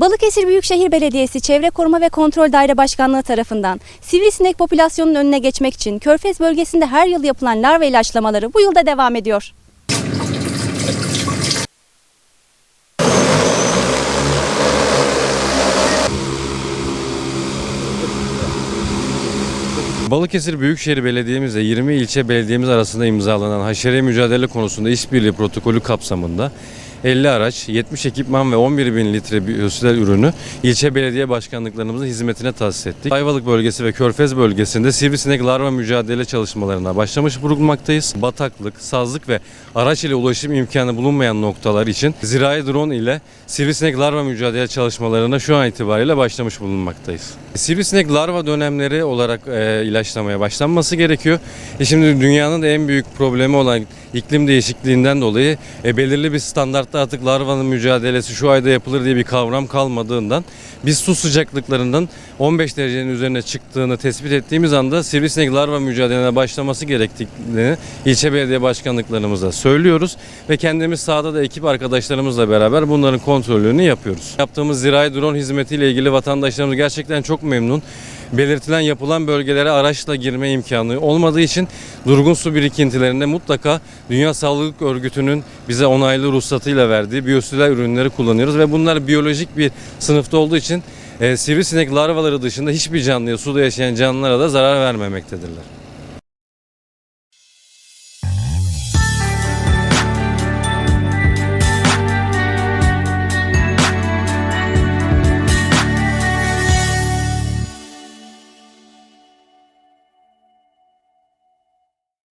Balıkesir Büyükşehir Belediyesi Çevre Koruma ve Kontrol Daire Başkanlığı tarafından sivrisinek popülasyonunun önüne geçmek için Körfez bölgesinde her yıl yapılan larva ilaçlamaları bu yılda devam ediyor. Balıkesir Büyükşehir Belediye'miz ve 20 ilçe belediyemiz arasında imzalanan haşere mücadele konusunda işbirliği protokolü kapsamında 50 araç, 70 ekipman ve 11 bin litre biyosüler ürünü ilçe belediye başkanlıklarımızın hizmetine tahsis ettik. Ayvalık bölgesi ve Körfez bölgesinde sivrisinek larva mücadele çalışmalarına başlamış bulunmaktayız. Bataklık, sazlık ve araç ile ulaşım imkanı bulunmayan noktalar için zirai drone ile sivrisinek larva mücadele çalışmalarına şu an itibariyle başlamış bulunmaktayız. Sivrisinek larva dönemleri olarak e, ilaçlamaya başlanması gerekiyor. E şimdi dünyanın en büyük problemi olan iklim değişikliğinden dolayı e, belirli bir standartta artık larvanın mücadelesi şu ayda yapılır diye bir kavram kalmadığından biz su sıcaklıklarından 15 derecenin üzerine çıktığını tespit ettiğimiz anda sivrisinek larva mücadeleine başlaması gerektiğini ilçe belediye başkanlıklarımıza söylüyoruz ve kendimiz sahada da ekip arkadaşlarımızla beraber bunların kontrolünü yapıyoruz. Yaptığımız zirai drone hizmetiyle ilgili vatandaşlarımız gerçekten çok memnun belirtilen yapılan bölgelere araçla girme imkanı olmadığı için durgun su birikintilerinde mutlaka Dünya Sağlık Örgütü'nün bize onaylı ruhsatıyla verdiği biyosüler ürünleri kullanıyoruz ve bunlar biyolojik bir sınıfta olduğu için e, sivrisinek larvaları dışında hiçbir canlıya suda yaşayan canlılara da zarar vermemektedirler.